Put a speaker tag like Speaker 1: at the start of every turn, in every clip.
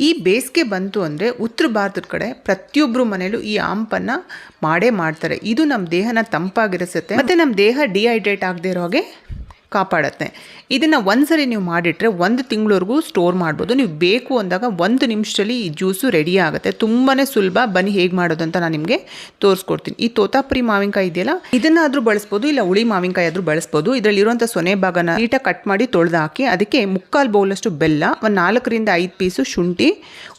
Speaker 1: ಈ ಬೇಸಿಗೆ ಬಂತು ಅಂದರೆ ಉತ್ತರ ಭಾರತದ ಕಡೆ ಪ್ರತಿಯೊಬ್ಬರು ಮನೇಲೂ ಈ ಆಂಪನ್ನು ಮಾಡೇ ಮಾಡ್ತಾರೆ. ಇದು ನಮ್ಮ ದೇಹನ ತಂಪಾಗಿರಿಸುತ್ತೆ. ಮತ್ತು ನಮ್ಮ ದೇಹ ಡಿಹೈಡ್ರೇಟ್ ಆಗದೆ ಇರೋ ಹಾಗೆ ಕಾಪಾಡುತ್ತೆ. ಇದನ್ನು ಒಂದ್ಸರಿ ನೀವು ಮಾಡಿಟ್ರೆ ಒಂದು ತಿಂಗಳವರೆಗೂ ಸ್ಟೋರ್ ಮಾಡ್ಬೋದು. ನೀವು ಬೇಕು ಅಂದಾಗ ಒಂದು ನಿಮಿಷದಲ್ಲಿ ಈ ಜ್ಯೂಸು ರೆಡಿ ಆಗುತ್ತೆ. ತುಂಬಾ ಸುಲಭ. ಬನ್ನಿ ಹೇಗೆ ಮಾಡೋದು ಅಂತ ನಾನು ನಿಮಗೆ ತೋರಿಸ್ಕೊಡ್ತೀನಿ. ಈ ತೋತಾಪುರಿ ಮಾವಿನಕಾಯಿ ಇದೆಯಲ್ಲ, ಇದನ್ನಾದರೂ ಬಳಸ್ಬೋದು, ಇಲ್ಲ ಹುಳಿ ಮಾವಿನಕಾಯಿ ಆದರೂ ಬಳಸ್ಬೋದು. ಇದರಲ್ಲಿರುವಂಥ ಸೊನೆ ಭಾಗನ ನೀಟಾಗಿ ಕಟ್ ಮಾಡಿ ತೊಳೆದು ಹಾಕಿ ಅದಕ್ಕೆ ಮುಕ್ಕಾಲು ಬೌಲಷ್ಟು ಬೆಲ್ಲ, ಒಂದು ನಾಲ್ಕರಿಂದ ಐದು ಪೀಸು ಶುಂಠಿ,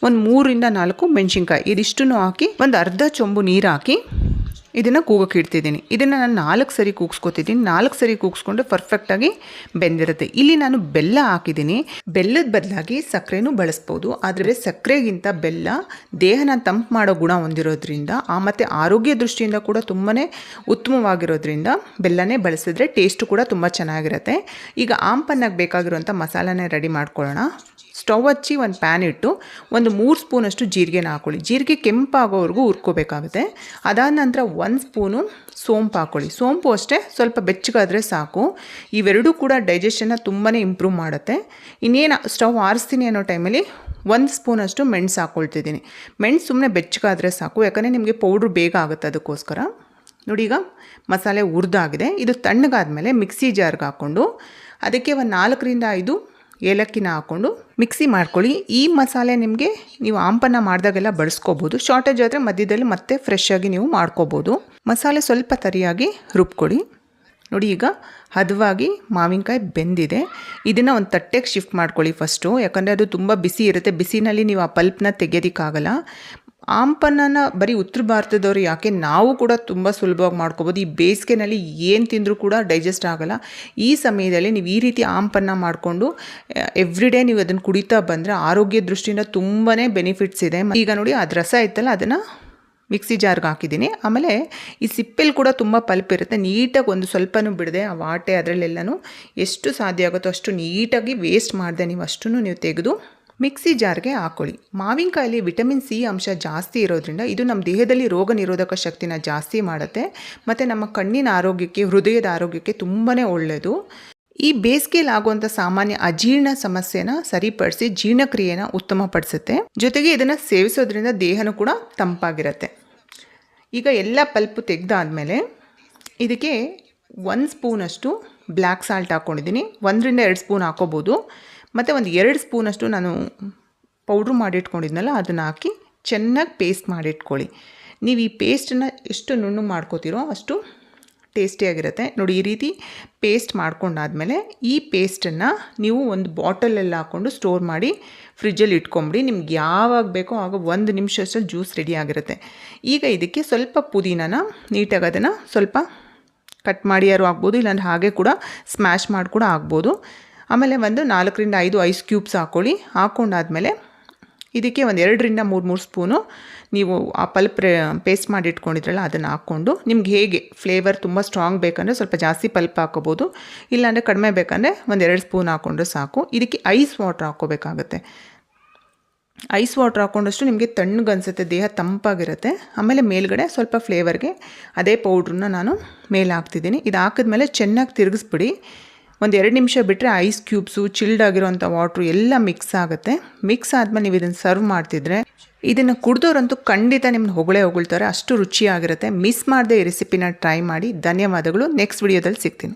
Speaker 1: ಒಂದು ಮೂರರಿಂದ ನಾಲ್ಕು ಮೆಣಸಿನ್ಕಾಯಿ, ಇದಿಷ್ಟನ್ನು ಹಾಕಿ ಒಂದು ಅರ್ಧ ಚೊಂಬು ನೀರು ಹಾಕಿ ಇದನ್ನು ಕೂಗಕ್ಕೆ ಇಡ್ತಿದ್ದೀನಿ. ಇದನ್ನು ನಾನು ನಾಲ್ಕು ಸರಿ ಕೂಗಿಸ್ಕೊತಿದ್ದೀನಿ. ನಾಲ್ಕು ಸರಿ ಕೂಗಿಸ್ಕೊಂಡು ಪರ್ಫೆಕ್ಟಾಗಿ ಬೆಂದಿರುತ್ತೆ. ಇಲ್ಲಿ ನಾನು ಬೆಲ್ಲ ಹಾಕಿದ್ದೀನಿ. ಬೆಲ್ಲದ ಬದಲಾಗಿ ಸಕ್ಕರೆನೂ ಬಳಸ್ಬೋದು. ಆದರೆ ಸಕ್ಕರೆಗಿಂತ ಬೆಲ್ಲ ದೇಹನ ತಂಪು ಮಾಡೋ ಗುಣ ಹೊಂದಿರೋದ್ರಿಂದ, ಆ ಮತ್ತು ಆರೋಗ್ಯ ದೃಷ್ಟಿಯಿಂದ ಕೂಡ ತುಂಬಾ ಉತ್ತಮವಾಗಿರೋದ್ರಿಂದ ಬೆಲ್ಲನೇ ಬಳಸಿದ್ರೆ ಟೇಸ್ಟು ಕೂಡ ತುಂಬ ಚೆನ್ನಾಗಿರುತ್ತೆ. ಈಗ ಆಂಪನ್ನಾಗಿ ಬೇಕಾಗಿರುವಂಥ ಮಸಾಲಾನೇ ರೆಡಿ ಮಾಡ್ಕೊಳ್ಳೋಣ. ಸ್ಟವ್ ಹಚ್ಚಿ ಒಂದು ಪ್ಯಾನ್ ಇಟ್ಟು ಒಂದು ಮೂರು ಸ್ಪೂನಷ್ಟು ಜೀರಿಗೆನ ಹಾಕ್ಕೊಳ್ಳಿ ಜೀರಿಗೆ ಕೆಂಪಾಗೋವರೆಗೂ ಹುರ್ಕೋಬೇಕಾಗುತ್ತೆ. ಅದಾದ ನಂತರ ಒಂದು ಸ್ಪೂನು ಸೋಂಪು ಹಾಕ್ಕೊಳ್ಳಿ ಸೋಂಪು ಅಷ್ಟೇ ಸ್ವಲ್ಪ ಬೆಚ್ಚಗಾದರೆ ಸಾಕು. ಇವೆರಡೂ ಕೂಡ ಡೈಜೆಷನ್ನ ತುಂಬಾ ಇಂಪ್ರೂವ್ ಮಾಡುತ್ತೆ. ಇನ್ನೇನು ಸ್ಟವ್ ಆರಿಸ್ತೀನಿ ಅನ್ನೋ ಟೈಮಲ್ಲಿ ಒಂದು ಸ್ಪೂನಷ್ಟು ಮೆಣಸು ಹಾಕ್ಕೊಳ್ತಿದ್ದೀನಿ ಮೆಣಸು ಸುಮ್ಮನೆ ಬೆಚ್ಚಗಾದರೆ ಸಾಕು. ಯಾಕಂದರೆ ನಿಮಗೆ ಪೌಡ್ರ್ ಬೇಗ ಆಗುತ್ತೆ ಅದಕ್ಕೋಸ್ಕರ. ನೋಡಿ ಈಗ ಮಸಾಲೆ ಹುರಿದಾಗಿದೆ ಇದು ತಣ್ಣಗಾದ ಮೇಲೆ ಮಿಕ್ಸಿ ಜಾರ್ಗೆ ಹಾಕ್ಕೊಂಡು ಅದಕ್ಕೆ ಒಂದು ನಾಲ್ಕರಿಂದ ಐದು ಏಲಕ್ಕಿನ ಹಾಕ್ಕೊಂಡು ಮಿಕ್ಸಿ ಮಾಡ್ಕೊಳ್ಳಿ. ಈ ಮಸಾಲೆ ನಿಮಗೆ ನೀವು ಆಂಪನ್ನ ಮಾಡಿದಾಗೆಲ್ಲ ಬಳಸ್ಕೋಬೋದು. ಶಾರ್ಟೇಜ್ ಆದರೆ ಮಧ್ಯದಲ್ಲಿ ಮತ್ತೆ ಫ್ರೆಶ್ ಆಗಿ ನೀವು ಮಾಡ್ಕೋಬೋದು. ಮಸಾಲೆ ಸ್ವಲ್ಪ ತರಿಯಾಗಿ ರುಬ್ಕೊಳ್ಳಿ. ನೋಡಿ ಈಗ ಹದವಾಗಿ ಮಾವಿನಕಾಯಿ ಬೆಂದಿದೆ. ಇದನ್ನು ಒಂದು ತಟ್ಟೆಗೆ ಶಿಫ್ಟ್ ಮಾಡ್ಕೊಳ್ಳಿ ಫಸ್ಟು ಯಾಕಂದರೆ ಅದು ತುಂಬ ಬಿಸಿ ಇರುತ್ತೆ. ಬಿಸಿನಲ್ಲಿ ನೀವು ಆ ಪಲ್ಪನ್ನ ತೆಗೆಯೋದಕ್ಕಾಗಲ್ಲ ಆಂಪನ್ನ ಬರೀ ಉತ್ತರ ಭಾರತದವರು ಯಾಕೆ ನಾವು ಕೂಡ ತುಂಬ ಸುಲಭವಾಗಿ ಮಾಡ್ಕೋಬೋದು. ಈ ಬೇಸಿಗೆನಲ್ಲಿ ಏನು ತಿಂದರೂ ಕೂಡ ಡೈಜೆಸ್ಟ್ ಆಗೋಲ್ಲ. ಈ ಸಮಯದಲ್ಲಿ ನೀವು ಈ ರೀತಿ ಆಂಪನ್ನ ಮಾಡಿಕೊಂಡು ಎವ್ರಿ ಡೇ ನೀವು ಅದನ್ನು ಕುಡಿತಾ ಬಂದರೆ ಆರೋಗ್ಯ ದೃಷ್ಟಿಯಿಂದ ತುಂಬಾ ಬೆನಿಫಿಟ್ಸ್ ಇದೆ. ಈಗ ನೋಡಿ ಅದು ರಸ ಇತ್ತಲ್ಲ ಅದನ್ನು ಮಿಕ್ಸಿ ಜಾರ್ಗೆ ಹಾಕಿದ್ದೀನಿ. ಆಮೇಲೆ ಈ ಸಿಪ್ಪೆಲಿ ಕೂಡ ತುಂಬ ಪಲ್ಪ್ ಇರುತ್ತೆ. ನೀಟಾಗಿ ಒಂದು ಸ್ವಲ್ಪನೂ ಬಿಡದೆ ಆ ವಾಟೆ ಅದರಲ್ಲೆಲ್ಲನೂ. ಎಷ್ಟು ಸಾಧ್ಯ ಆಗುತ್ತೋ ಅಷ್ಟು ನೀಟಾಗಿ ವೇಸ್ಟ್ ಮಾಡಿದೆ ನೀವು ಅಷ್ಟು ನೀವು ತೆಗೆದು ಮಿಕ್ಸಿ ಜಾರ್ಗೆ ಹಾಕೊಳ್ಳಿ. ಮಾವಿನಕಾಯಲ್ಲಿ ವಿಟಮಿನ್ ಸಿ ಅಂಶ ಜಾಸ್ತಿ ಇರೋದ್ರಿಂದ ಇದು ನಮ್ಮ ದೇಹದಲ್ಲಿ ರೋಗ ನಿರೋಧಕ ಶಕ್ತಿನ ಜಾಸ್ತಿ ಮಾಡುತ್ತೆ. ಮತ್ತು ನಮ್ಮ ಕಣ್ಣಿನ ಆರೋಗ್ಯಕ್ಕೆ, ಹೃದಯದ ಆರೋಗ್ಯಕ್ಕೆ ತುಂಬಾ ಒಳ್ಳೆಯದು ಈ ಬೇಸಿಗೆಯಲ್ಲಿ ಆಗುವಂಥ ಸಾಮಾನ್ಯ ಅಜೀರ್ಣ ಸಮಸ್ಯೆನ ಸರಿಪಡಿಸಿ ಜೀರ್ಣಕ್ರಿಯೆನ ಉತ್ತಮಪಡಿಸುತ್ತೆ. ಜೊತೆಗೆ ಇದನ್ನು ಸೇವಿಸೋದ್ರಿಂದ ದೇಹನೂ ಕೂಡ ತಂಪಾಗಿರುತ್ತೆ. ಈಗ ಎಲ್ಲ ಪಲ್ಪು ತೆಗೆದಾದ್ಮೇಲೆ ಇದಕ್ಕೆ ಒಂದು ಸ್ಪೂನಷ್ಟು ಬ್ಲ್ಯಾಕ್ ಸಾಲ್ಟ್ ಹಾಕ್ಕೊಂಡಿದ್ದೀನಿ ಒಂದರಿಂದ ಎರಡು ಸ್ಪೂನ್ ಹಾಕೋಬೋದು. ಮತ್ತು ಒಂದು ಎರಡು ಸ್ಪೂನಷ್ಟು ನಾನು ಪೌಡ್ರ್ ಮಾಡಿಟ್ಕೊಂಡಿದ್ನಲ್ಲ, ಅದನ್ನು ಹಾಕಿ ಚೆನ್ನಾಗಿ ಪೇಸ್ಟ್ ಮಾಡಿಟ್ಕೊಳ್ಳಿ. ನೀವು ಈ ಪೇಸ್ಟನ್ನು ಎಷ್ಟು ನುಣ್ಣು ಮಾಡ್ಕೋತೀರೋ ಅಷ್ಟು ಟೇಸ್ಟಿಯಾಗಿರುತ್ತೆ ನೋಡಿ, ಈ ರೀತಿ ಪೇಸ್ಟ್ ಮಾಡ್ಕೊಂಡಾದಮೇಲೆ ಈ ಪೇಸ್ಟನ್ನು ನೀವು ಒಂದು ಬಾಟಲಲ್ಲಿ ಹಾಕ್ಕೊಂಡು ಸ್ಟೋರ್ ಮಾಡಿ ಫ್ರಿಜ್ಜಲ್ಲಿ ಇಟ್ಕೊಂಬಿಡಿ, ನಿಮ್ಗೆ ಯಾವಾಗ ಬೇಕೋ ಆಗ ಒಂದು ನಿಮಿಷ ಅಷ್ಟು ಜ್ಯೂಸ್ ರೆಡಿ ಆಗಿರುತ್ತೆ. ಈಗ ಇದಕ್ಕೆ ಸ್ವಲ್ಪ ಪುದೀನನ, ನೀಟಾಗಿ ಅದನ್ನು ಸ್ವಲ್ಪ ಕಟ್ ಮಾಡಿ ಯಾರು ಆಗ್ಬೋದು ಇಲ್ಲಾಂದ್ರೆ ಹಾಗೆ ಕೂಡ ಸ್ಮ್ಯಾಶ್ ಮಾಡಿ ಕೂಡ ಆಗ್ಬೋದು ಆಮೇಲೆ ಒಂದು ನಾಲ್ಕರಿಂದ ಐದು ಐಸ್ ಕ್ಯೂಬ್ಸ್ ಹಾಕ್ಕೊಳ್ಳಿ ಹಾಕ್ಕೊಂಡಾದಮೇಲೆ ಇದಕ್ಕೆ ಒಂದು ಎರಡರಿಂದ ಮೂರು ಮೂರು ಸ್ಪೂನು ನೀವು ಆ ಪಲ್ಪ್ ಪೇಸ್ಟ್ ಮಾಡಿ ಇಟ್ಕೊಂಡಿದ್ರಲ್ಲ, ಅದನ್ನು ಹಾಕ್ಕೊಂಡು ನಿಮ್ಗೆ ಹೇಗೆ ಫ್ಲೇವರ್ ತುಂಬ ಸ್ಟ್ರಾಂಗ್ ಬೇಕಂದರೆ ಸ್ವಲ್ಪ ಜಾಸ್ತಿ ಪಲ್ಪ್ ಹಾಕೋಬೋದು ಇಲ್ಲಾಂದರೆ ಕಡಿಮೆ ಬೇಕಂದರೆ ಒಂದು ಎರಡು ಸ್ಪೂನ್ ಹಾಕ್ಕೊಂಡ್ರೆ ಸಾಕು. ಇದಕ್ಕೆ ಐಸ್ ವಾಟ್ರ್ ಹಾಕ್ಕೋಬೇಕಾಗತ್ತೆ. ಐಸ್ ವಾಟ್ರ್ ಹಾಕ್ಕೊಂಡಷ್ಟು ನಿಮಗೆ ತಣ್ಣಗನ್ಸುತ್ತೆ ದೇಹ ತಂಪಾಗಿರುತ್ತೆ. ಆಮೇಲೆ ಮೇಲ್ಗಡೆ ಸ್ವಲ್ಪ ಫ್ಲೇವರ್ಗೆ ಅದೇ ಪೌಡ್ರನ್ನ ನಾನು ಮೇಲೆ ಹಾಕ್ತಿದ್ದೀನಿ. ಇದು ಹಾಕಿದ್ಮೇಲೆ ಚೆನ್ನಾಗಿ ತಿರುಗಿಸ್ಬಿಡಿ. ಒಂದು ಎರಡು ನಿಮಿಷ ಬಿಟ್ಟರೆ ಐಸ್ ಕ್ಯೂಬ್ಸು ಚಿಲ್ಡ್ ಆಗಿರೋಂಥ ವಾಟ್ರು ಎಲ್ಲ ಮಿಕ್ಸ್ ಆಗುತ್ತೆ. ಮಿಕ್ಸ್ ಆದಮೇಲೆ ನೀವು ಇದನ್ನು ಸರ್ವ್ ಮಾಡ್ತಿದ್ರೆ ಇದನ್ನು ಕುಡ್ದೋರಂತೂ ಖಂಡಿತ ನಿಮ್ಮನ್ನ ಹೊಗಳೇ ಹೊಗಳ್ತಾರೆ. ಅಷ್ಟು ರುಚಿಯಾಗಿರುತ್ತೆ. ಮಿಸ್ ಮಾಡದೆ ಈ ರೆಸಿಪಿನ ಟ್ರೈ ಮಾಡಿ. ಧನ್ಯವಾದಗಳು. ನೆಕ್ಸ್ಟ್ ವಿಡಿಯೋದಲ್ಲಿ ಸಿಗ್ತೀನಿ.